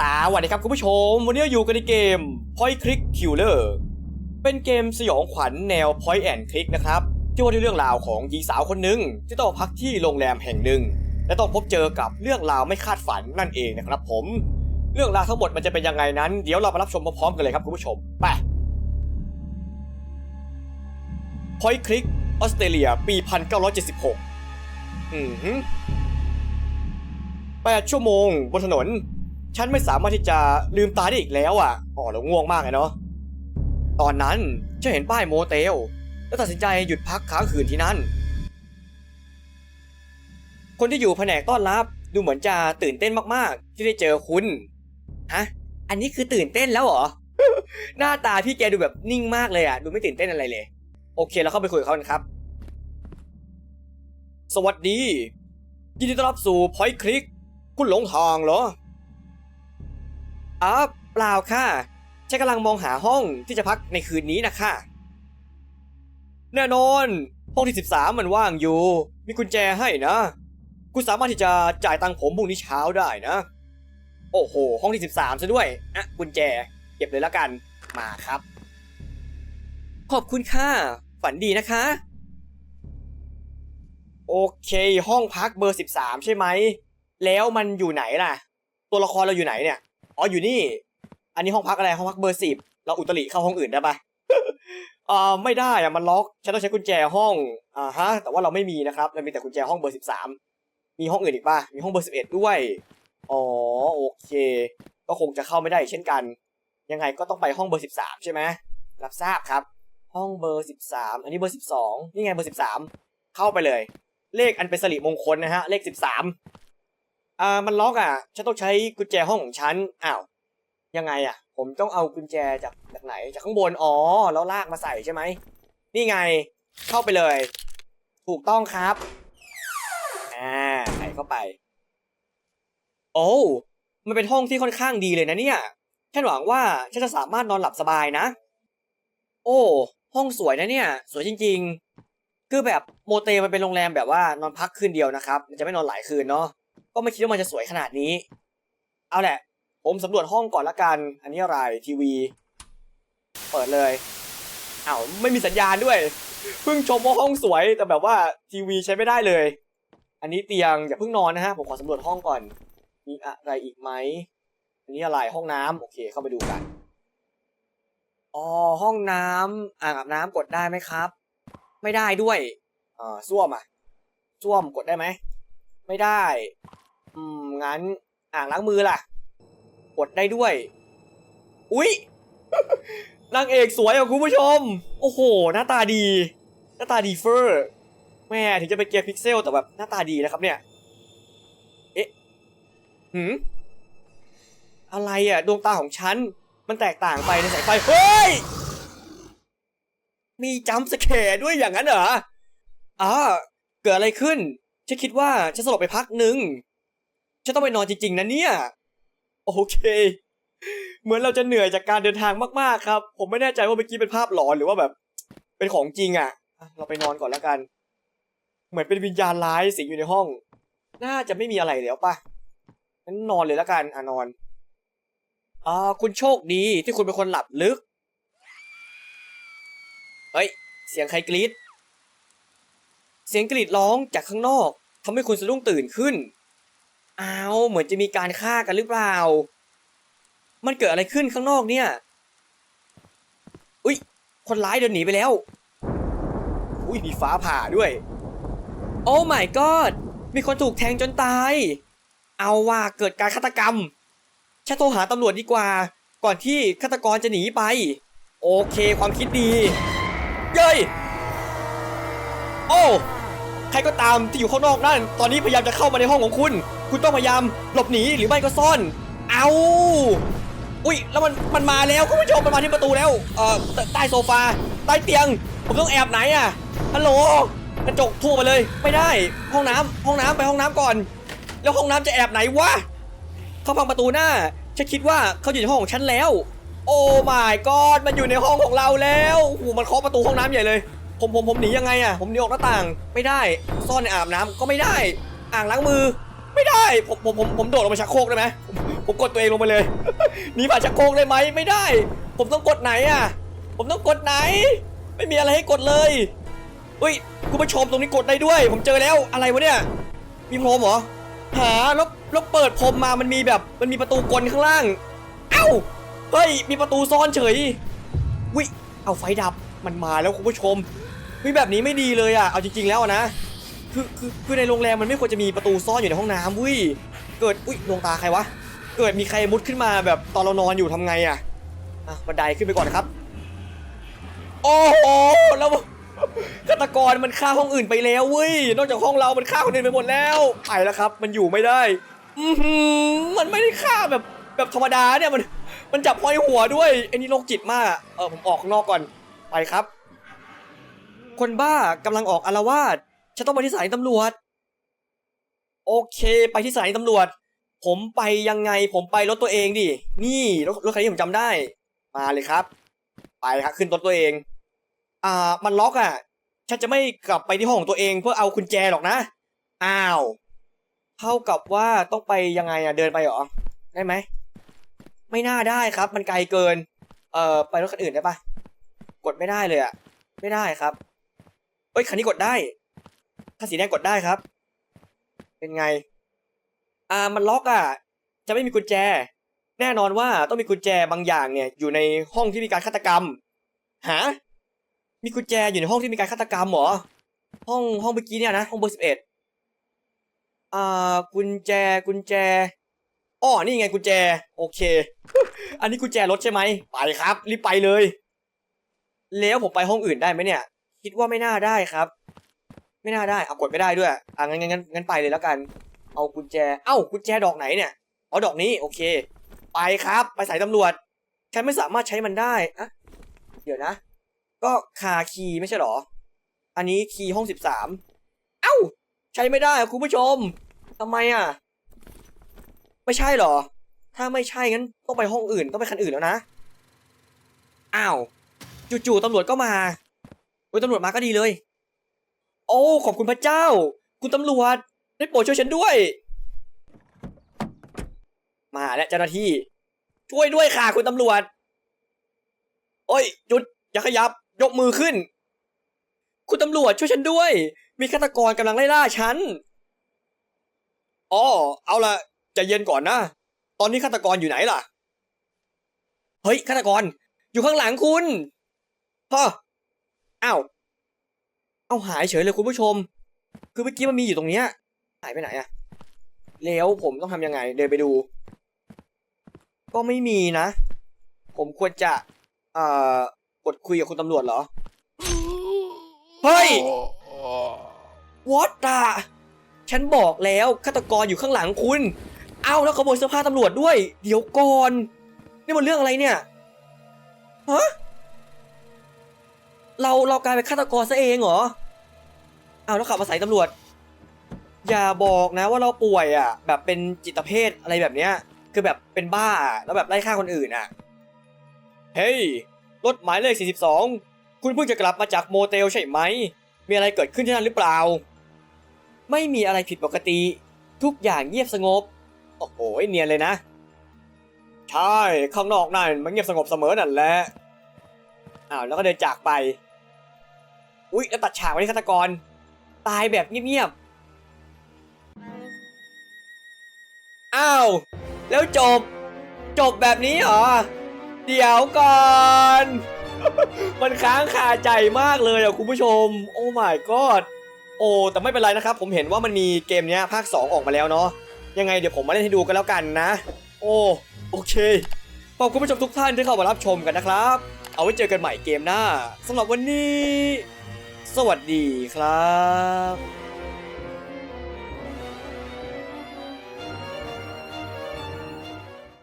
สวัสดีครับคุณผู้ชม วันนี้อยู่กันในเกม Point Click Killer เป็นเกมสยองขวัญแนว Point and Click นะครับ ที่ว่าด้วยเรื่องราวของหญิงสาวคนหนึ่งที่ต้องพักที่โรงแรมแห่งหนึ่ง และต้องพบเจอกับเรื่องราวไม่คาดฝันนั่นเองนะครับผม เรื่องราวทั้งหมดมันจะเป็นยังไงนั้น เดี๋ยวเรามารับชมพร้อมๆกันเลยครับคุณผู้ชม ไป Point Click ออสเตรเลียปี 1976 อือหือแปดชั่วโมงบนถนน ฉันไม่สามารถที่จะลืมตาได้อีกแล้วอะอ๋อแล้วง่วงมากเลยเนาะตอนนั้นฉันเห็นป้ายโมเตล แล้วตัดสินใจหยุดพักค้างคืนที่นั่น คนที่อยู่แผนกต้อนรับดูเหมือนจะตื่นเต้นมากๆ ที่ได้เจอคุณฮะอันนี้คือตื่นเต้นแล้วเหรอ หน้าตาพี่แกดูแบบนิ่งมากเลยอะ ดูไม่ตื่นเต้นอะไรเลย โอเคเราเข้าไปคุยกับเขากันครับ สวัสดี ยินดีต้อนรับสู่พอยคลิก คุณหลงทางเหรอ อ๋อเปล่าค่ะฉันกำลังมองหาห้องที่จะพักในคืนนี้นะค่ะแน่นอน ห้องที่ 13 มันว่างอยู่ มีกุญแจให้นะ คุณสามารถที่จะจ่ายตังค์ผมพรุ่งนี้เช้าได้นะ โอ้โห ห้องที่ 13ซะด้วยอะกุญแจ เก็บเลยแล้วกัน มาครับ ขอบคุณค่ะ ฝันดีนะคะ โอเค ห้องพักเบอร์ 13 ใช่ไหม แล้วมันอยู่ไหนล่ะ ตัวละครเราอยู่ไหนเนี่ย อ๋ออยู่นี่ อันนี้ห้องพักอะไรห้องพักเบอร์สิบเราอุตริเข้าห้องอื่นได้ปะอ่าไม่ได้อะมันล็อกฉันต้องใช้กุญแจห้องอ่าฮะแต่ว่าเราไม่มีนะครับเรามีแต่กุญแจห้องเบอร์สิบสามมีห้องอื่นอีกปะมีห้องเบอร์สิบเอ็ดด้วยอ๋อโอเค ก็คงจะเข้าไม่ได้อีกเช่นกัน ยังไงก็ต้องไปห้องเบอร์สิบสามใช่ไหมรับทราบครับ ห้องเบอร์สิบสามอันนี้เบอร์สิบสองนี่ไงเบอร์สิบสามเข้าไปเลย เลขอันเป็นสิริมงคลนะฮะเลขสิบสาม อ่ามันล็อกอะ ฉันต้องใช้กุญแจห้องของฉัน อ้าว ยังไงอะ ผมต้องเอากุญแจจากจากไหน จากข้างบน อ๋อ แล้วลากมาใส่ใช่ไหม นี่ไง เข้าไปเลย ถูกต้องครับ อ่า ใส่เข้าไป โอ้ มันเป็นห้องที่ค่อนข้างดีเลยนะเนี่ย ฉันหวังว่าฉันจะสามารถนอนหลับสบายนะ โอ้ ห้องสวยนะเนี่ย สวยจริง ๆ คือแบบโมเตมันเป็นโรงแรมแบบว่านอนพักคืนเดียวนะครับ มันจะไม่นอนหลายคืนเนาะ ก็ไม่คิดว่ามันจะสวยขนาดนี้ เอาแหละ ผมสำรวจห้องก่อนละกัน อันนี้อะไรทีวี เปิดเลยอ้าวไม่มีสัญญาณด้วย เพิ่งชมว่าห้องสวยแต่แบบว่าทีวีใช้ไม่ได้เลย อันนี้เตียงอย่าเพิ่งนอนนะฮะ ผมขอสำรวจห้องก่อน มีอะไรอีกไหม อันนี้อะไรห้องน้ำโอเค เข้าไปดูกัน อ๋อห้องน้ำอ่างอาบน้ำกดได้ไหมครับ ไม่ได้ด้วยอ่าส้วมอะส้วมกดได้ไหม ไม่ได้ อืมงั้นอ่างล้างมือล่ะกดได้ด้วย อุ๊ยนางเอกสวยอะคุณผู้ชม โอ้โห หน้าตาดี หน้าตาดีเฟอร์ แม่ถึงจะเป็นเกมพิกเซลแต่แบบหน้าตาดีนะครับเนี่ย เอ๊ะหืมอะไรอะ ดวงตาของฉัน มันแตกต่างไปในสายไฟ เฮ้ย มีจัมป์สแคร์ด้วยอย่างนั้นเหรออ่าเกิดอะไรขึ้น ฉันคิดว่าฉันสลบไปพักหนึ่ง ฉันต้องไปนอนจริงๆนะเนี่ย โอเค เหมือนเราจะเหนื่อยจากการเดินทางมากๆครับ ผมไม่แน่ใจว่าเมื่อกี้เป็นภาพหลอนหรือว่าแบบ เป็นของจริงอะอะเราไปนอนก่อนแล้วกัน เหมือนเป็นวิญญาณร้ายสิงอยู่ในห้อง น่าจะไม่มีอะไรแล้วป่ะงั้นนอนเลยแล้วกันอะนอนอ่าคุณโชคดีที่คุณเป็นคนหลับลึก เฮ้ย เสียงใครกรีด เสียงกรีดร้องจากข้างนอกทำให้คุณสะดุ้งตื่นขึ้น อ้าวเหมือนจะมีการฆ่ากันหรือเปล่า มันเกิดอะไรขึ้นข้างนอกเนี่ยอุ้ยคนร้ายเดินหนีไปแล้ว อุ้ยมีฟ้าผ่าด้วย โอ้ my god มีคนถูกแทงจนตาย เอาว่าเกิดการฆาตกรรมฉันโทรหาตำรวจดีกว่า ก่อนที่ฆาตกรจะหนีไป โอเคความคิดดี เย้ย โอ้ ใครก็ตามที่อยู่ข้างนอกนั่น ตอนนี้พยายามจะเข้ามาในห้องของคุณ คุณต้องพยายามหลบหนีหรือไม่ก็ซ่อน เอาอุ้ยแล้วมันมันมาแล้วคุณผู้ชมมันมาที่ประตูแล้วเอ่อใต้โซฟาใต้เตียง ผมต้องแอบไหนอะฮัลโหลกระจกทั่วไปเลยไม่ได้ห้องน้ำห้องน้ำไปห้องน้ำก่อน แล้วห้องน้ำจะแอบไหนวะเขาพังประตูหน้าฉันคิดว่าเขาอยู่ในห้องของฉันแล้ว โอ้ my god มันอยู่ในห้องของเราแล้วโอ้มันเคาะประตูห้องน้ำใหญ่เลย ผมผมผมหนียังไงอะผมหนีออกหน้าต่างไม่ได้ซ่อนในอางอาบน้ำก็ไม่ได้ อ่างล้างมือ ไม่ได้ผมผมผมผมโดดลงมาชักโครกได้ไหมผมกดตัวเองลงไปเลยหนีผ่านชักโครกได้ไหมไม่ได้ ผมต้องกดไหนอะ ผมต้องกดไหน ไม่มีอะไรให้กดเลยอุ้ยคุณผู้ชมตรงนี้กดได้ด้วย ผมเจอแล้วอะไรวะเนี่ยมีพรมเหรอหาแล้วแล้วเปิดพรมมามันมีแบบมันมีประตูกลข้างล่าง เอ้าเฮ้ยมีประตูซ่อนเฉยวิเอาไฟดับมันมาแล้วคุณผู้ชมวิแบบนี้ไม่ดีเลยอะเอาจริง ๆ แล้วนะ คือคือคือในโรงแรมมันไม่ควรจะมีประตูซ่อนอยู่ในห้องน้ำวิเกิดอุ้ยดวงตาใครวะเกิดมีใครมุดขึ้นมาแบบตอนเรานอนอยู่ทำไงอะอะบันไดขึ้นไปก่อนนะครับ โอ้โหแล้วฆาตกรมันฆ่าห้องอื่นไปแล้วเว้ยนอกจากห้องเรามันฆ่าคนอื่นไปหมดแล้วไปแล้วครับ มันอยู่ไม่ได้ อือหือมันไม่ได้ฆ่าแบบแบบธรรมดาเนี่ยมัน มันจับห้อยหัวด้วยไอ้นี่โรคจิตมากอะเออผมออกข้างนอกก่อนไปครับ คนบ้ากำลังออกอารวาส ฉันต้องไปที่สถานีตำรวจ โอเค ไปที่สถานีตำรวจ ผมไปยังไง ผมไปรถตัวเองดิ นี่รถรถคันนี้ผมจำได้ มาเลยครับ ไปครับ ขึ้นรถตัวเอง อ่า มันล็อกอะ ฉันจะไม่กลับไปที่ห้องของตัวเองเพื่อเอากุญแจหรอกนะ อ้าว เท่ากับว่าต้องไปยังไงอะ เดินไปเหรอ ได้ไหม ไม่น่าได้ครับ มันไกลเกิน เอ่อ ไปรถคันอื่นได้ปะกดไม่ได้เลยอะ ไม่ได้ครับ เอ้ย คันนี้กดได้ถ้าสีแดงกดได้ครับ เป็นไง อ่ามันล็อกอะ จะไม่มีกุญแจ แน่นอนว่าต้องมีกุญแจบางอย่างเนี่ย อยู่ในห้องที่มีการฆาตกรรมหามีกุญแจอยู่ในห้องที่มีการฆาตกรรมเหรอ ห้องห้องเมื่อกี้เนี่ยนะ ห้องเบอร์สิบเอ็ดอ่ากุญแจกุญแจอ้อนี่ไงกุญแจ โอเค อันนี้กุญแจรถใช่ไหมไปครับ รีบไปเลย แล้วผมไปห้องอื่นได้ไหมเนี่ย คิดว่าไม่น่าได้ครับ ไม่น่าได้เอากดไม่ได้ด้วยอะงั้นงั้นงั้นงั้นไปเลยแล้วกัน เอากุญแจ เอ้ากุญแจดอกไหนเนี่ยอ๋อดอกนี้โอเค ไปครับ ไปสายตำรวจฉันไม่สามารถใช้มันได้อะเดี๋ยวนะ ก็คาคีย์ไม่ใช่หรอ อันนี้คีย์ห้องสิบสามเอ้า ใช้ไม่ได้คุณผู้ชมทำไมอะ ไม่ใช่หรอ ถ้าไม่ใช่งั้นต้องไปห้องอื่นต้องไปคันอื่นแล้วนะอ้าวจู่ๆตำรวจก็มาโอ้ยตำรวจมาก็ดีเลย โอ้ขอบคุณพระเจ้า คุณตำรวจได้โปรดช่วยฉันด้วย มาและเจ้าหน้าที่ ช่วยด้วยค่ะคุณตำรวจ โอ้ยหยุดอย่าขยับ ยกมือขึ้น คุณตำรวจช่วยฉันด้วย มีฆาตกรกำลังไล่ล่าฉันอ๋อเอาละใจเย็นก่อนนะ ตอนนี้ฆาตกรอยู่ไหนล่ะ เฮ้ยฆาตกร อยู่ข้างหลังคุณฮะอ้าว เอาหายเฉยเลยคุณผู้ชม คือเมื่อกี้มันมีอยู่ตรงเนี้ยหายไปไหนอะแล้วผมต้องทำยังไง เดินไปดู ก็ไม่มีนะ ผมควรจะเอ่อกดคุยกับคุณตำรวจเหรอ เฮ้ยวอตตาฉันบอกแล้วฆาตกรอยู่ข้างหลังคุณ เอ้าแล้วขโมยเสื้อผ้าตำรวจด้วย เดี๋ยวก่อน นี่มันเรื่องอะไรเนี่ย ฮะ เราเรากลายเป็นฆาตกรซะเองเหรออ้าวแล้วขับมาใส่ตำรวจ อย่าบอกนะว่าเราป่วยอะ แบบเป็นจิตเภทอะไรแบบเนี้ย คือแบบเป็นบ้าแล้วแบบไล่ฆ่าคนอื่นอะ เฮ้ย รถหมายเลข 42 คุณเพิ่งจะกลับมาจากโมเตลใช่ไหม มีอะไรเกิดขึ้นที่นั่นหรือเปล่า ไม่มีอะไรผิดปกติ ทุกอย่างเงียบสงบ โอ้โหเนียนเลยนะ ใช่ ข้างนอกนั่นมันเงียบสงบเสมอนั่นแหละอ้าวแล้วก็เดินจากไป อุ๊ยแล้วตัดฉากไว้ที่ฆาตกร ตายแบบเงียบๆ อ้าว แล้วจบ จบแบบนี้เหรอ เดี๋ยวก่อน มันค้างคาใจมากเลยอะคุณผู้ชม โอ้ my god โอ้แต่ไม่เป็นไรนะครับ ผมเห็นว่ามันมีเกมเนี้ยภาค 2 ออกมาแล้วเนาะยังไงเดี๋ยวผมมาเล่นให้ดูกันแล้วกันนะ โอ้โอเคขอบคุณผู้ชมทุกท่านที่เข้ามารับชมกันนะครับ เอาไว้เจอกันใหม่เกมหน้าสำหรับวันนี้ สวัสดีครับ